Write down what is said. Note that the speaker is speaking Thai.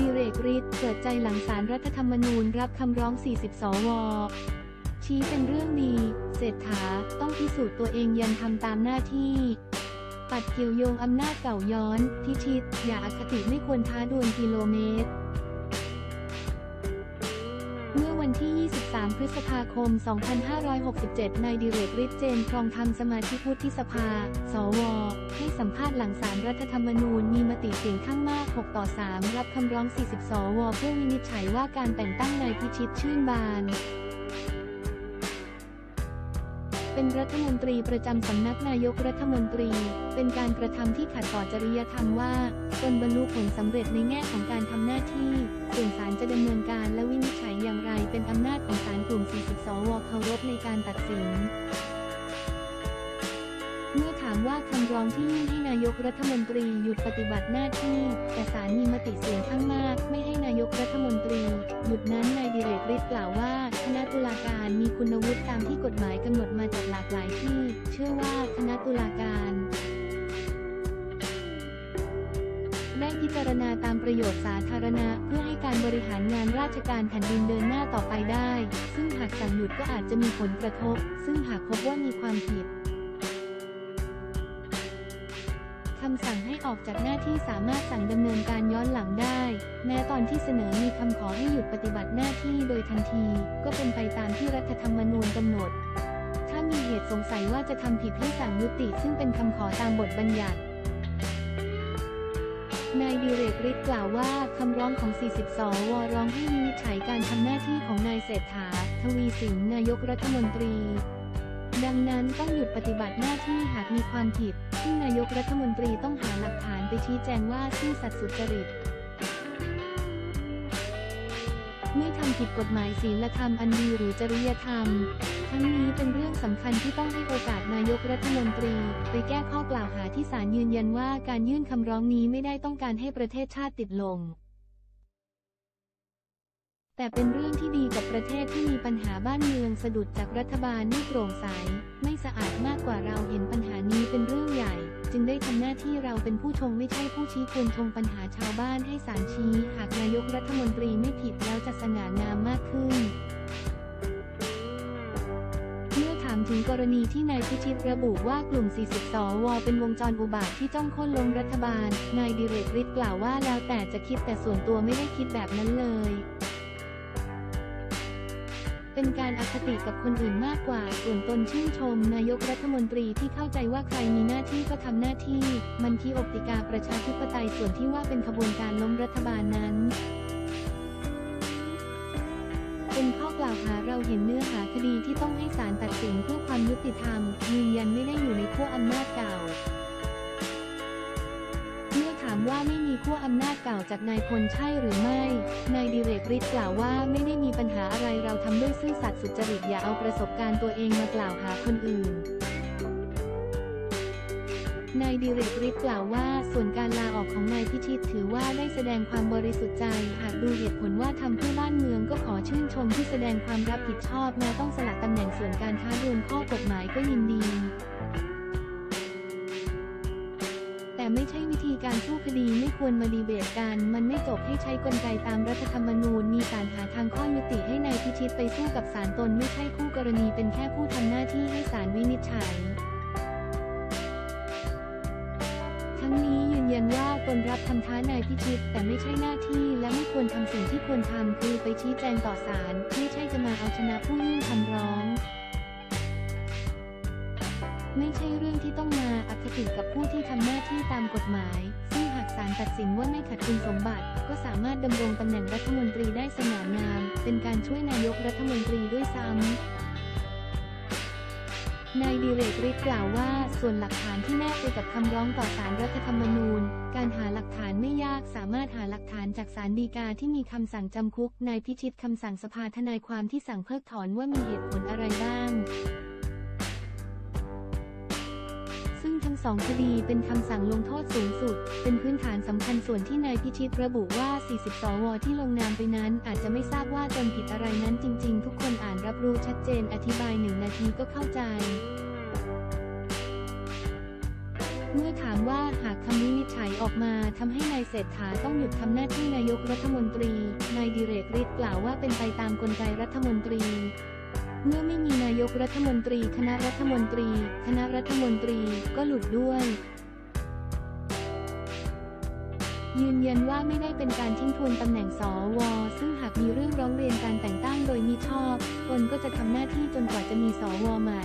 ดิเรกฤทธิ์เปิดใจหลังสารรัฐธรรมนูญรับคำร้อง 40 สว ชี้เป็นเรื่องดี เศรษฐาต้องพิสูจน์ตัวเองยังทำตามหน้าที่ ปัดเกี่ยวโยงอำนาจเก่าย้อน พิชิต อย่าอคติไม่ควรท้าดวลกิโลเมตร เมื่อวันที่ 23 พฤษภาคม 2567 นายดิเรกฤทธิ์เจนครองธรรมสมาชิกวุฒิสภา สว ให้สัมภาษณ์หลังสารรัฐธรรมนูญมีมติเสียงข้างมาก 6 ต่อ 3 รับคำร้อง 40 สว เพื่อวินิจฉัยว่าการแต่งตั้งนายพิชิตชื่นบาน เป็นรัฐมนตรีประจำสำนักนายกรัฐมนตรี เป็นการกระทำที่ขัดต่อจริยธรรมว่าตนบรรลุผลสำเร็จในแง่ของการทำหน้าที่ส่วนศาลจะดำเนินการและวินิจฉัยอย่างไรเป็นอำนาจของศาลกลุ่ม 40 สวเคารพในการตัดสินเมื่อถามว่าคำร้องที่ยื่นให้นายกรัฐมนตรีหยุดปฏิบัติหน้าที่ แต่ศาลมีมติเสียงข้างมาก ไม่ให้นายก รัฐมนตรีหยุดนั้นนายดิเรกฤทธิ์กล่าวว่า คณะตุลาการมีคุณวุฒิตามที่กฎหมายกำหนดมาจากหลากหลายที่ เชื่อว่าคณะตุลาการได้พิจารณาตามประโยชน์สาธารณะ เพื่อให้การบริหารงานราชการแผ่นดินเดินหน้าต่อไปได้ ซึ่งหากสั่งหยุดก็อาจจะมีผลกระทบ ซึ่งหากพบว่ามีความผิด คำสั่งให้ออกจากหน้าที่สามารถสั่งดำเนินการย้อนหลังได้ แม้ตอนที่เสนอมีคำขอให้หยุดปฏิบัติหน้าที่โดยทันที ก็เป็นไปตามที่รัฐธรรมนูญกำหนด ถ้ามีเหตุสงสัยว่าจะทำผิดให้สั่งยุติ ซึ่งเป็นคำขอตามบทบัญญัตินายดิเรกฤทธิ์กล่าวว่าคำร้องของ 40 สวร้องให้วินิจฉัยการทำหน้าที่ของนายเศรษฐา ทวีสินนายกรัฐมนตรี ดังนั้นต้องหยุดปฏิบัติหน้าที่หากมีความผิด ซึ่งนายกรัฐมนตรีต้องหาหลักฐานไปชี้แจงว่าซื่อสัตย์สุจริต ไม่ทำผิดกฎหมายศีลธรรมอันดีหรือจริยธรรม ทั้งนี้เป็นเรื่องสำคัญที่ต้องให้โอกาสนายกรัฐมนตรี ไปแก้ข้อกล่าวหาที่ศาลยืนยันว่าการยื่นคำร้องนี้ไม่ได้ต้องการให้ประเทศชาติติดลมแต่เป็นเรื่องที่ดีกับประเทศที่มีปัญหาบ้านเมืองสะดุดจากรัฐบาลไม่โปร่งใส่ สะอาดมากกว่าเราเห็นปัญหานี้เป็นเรื่องใหญ่ จึงได้ทำหน้าที่เราเป็นผู้ชงไม่ใช่ผู้ชี้ควรชงปัญหาชาวบ้านให้ศาลชี้ หากนายกรัฐมนตรีไม่ผิดแล้วจะสง่างามมากขึ้นเมื่อถามถึงกรณีที่นายพิชิตระบุว่ากลุ่ม 40 สว เป็นวงจรอุบาทที่จ้องค่นล้มรัฐบาล นายดิเรกฤทธิ์กล่าวว่าแล้วแต่จะคิดแต่ส่วนตัวไม่ได้คิดแบบนั้นเลย เป็นการอคติกับคนอื่นมากกว่า ส่วนตนชื่นชม นายกรัฐมนตรีที่เข้าใจว่าใครมีหน้าที่ก็ทำหน้าที่ มันที่อบติกาประชาธิปไตยส่วนที่ว่าเป็นขบวนการล้มรัฐบาลนั้นเป็นข้อกล่าวหาเราเห็นเนื้อหาคดีที่ต้องให้ศาลตัดสินเพื่อความยุติธรรมยืนยันไม่ได้อยู่ในขั้วอำนาจเก่าามว่าไม่มีขั้วอำนาจเก่าจากนายพลใช่หรือไม่ นายดิเรกฤทธิ์กล่าวว่าไม่ได้มีปัญหาอะไรเราทำด้วยซื่อสัตย์สุจริตอย่าเอาประสบการณ์ตัวเองมากล่าวหาคนอื่นนายดิเรกฤทธิ์กล่าวว่าส่วนการลาออกของนายพิชิตถือว่าได้แสดงความบริสุทธิ์ใจหากดูเหตุผลว่าทำเพื่อบ้านเมืองก็ขอชื่นชมที่แสดงความรับผิดชอบแม้ต้องสละตำแหน่งส่วนการท้าดวลข้อกฎหมายก็ยินดี ไม่ใช่วิธีการสู้คดีไม่ควรมาดีเบตกัน มันไม่จบให้ใช้กลไกตามรัฐธรรมนูญ มีการหาทางข้อยุติให้นายพิชิตไปสู้กับศาลตนไม่ใช่คู่กรณีเป็นแค่ผู้ทำหน้าที่ให้ศาลวินิจฉัย ทั้งนี้ยืนยันว่าตนรับคำท้านายพิชิต แต่ไม่ใช่หน้าที่และไม่ควรทำสิ่งที่ควรทำคือไปชี้แจงต่อศาลไม่ใช่จะมาเอาชนะผู้ยื่นคำร้อง ไม่ใช่เรื่องที่ต้องมาอคติกับผู้ที่ทำหน้าที่ตามกฎหมาย ซึ่งหากศาลตัดสินว่าไม่ขัดคุณสมบัติ ก็สามารถดำรงตำแหน่งรัฐมนตรีได้สง่างาม เป็นการช่วยนายกรัฐมนตรีด้วยซ้ำนายดิเรกฤทธิ์กล่าวว่า ส่วนหลักฐานที่แนบไปกับคำร้องต่อศาลรัฐธรรมนูญ การหาหลักฐานไม่ยากสามารถหาหลักฐานจากศาลฎีกาที่มีคำสั่งจำคุกนายพิชิตคำสั่งสภาทนายความที่สั่งเพิกถอนว่ามีเหตุผลอะไรบ้างซึ่ง ทั้งสองคดีเป็นคำสั่งลงโทษสูงสุด เป็นพื้นฐานสำคัญส่วนที่นายพิชิตระบุว่า 40 สว ที่ลงนามไปนั้น อาจจะไม่ทราบว่าตนผิดอะไรนั้นจริง ๆ ทุกคนอ่านรับรู้ชัดเจนอธิบายหนึ่งนาทีก็เข้าใจเมื่อถามว่าหากคำวินิจฉัยออกมาทำให้นายเศรษฐาต้องหยุดทำหน้าที่นายกรัฐมนตรี นายดิเรกฤทธิ์กล่าวว่าเป็นไปตามกลไกรัฐมนตรี เมื่อไม่มีนายกรัฐมนตรี คณะรัฐมนตรี คณะรัฐมนตรีก็หลุดด้วย ยืนยันว่าไม่ได้เป็นการทิ้งทวนตำแหน่งสว ซึ่งหากมีเรื่องร้องเรียนการแต่งตั้งโดยมิชอบ ตนก็จะทำหน้าที่จนกว่าจะมีสวใหม่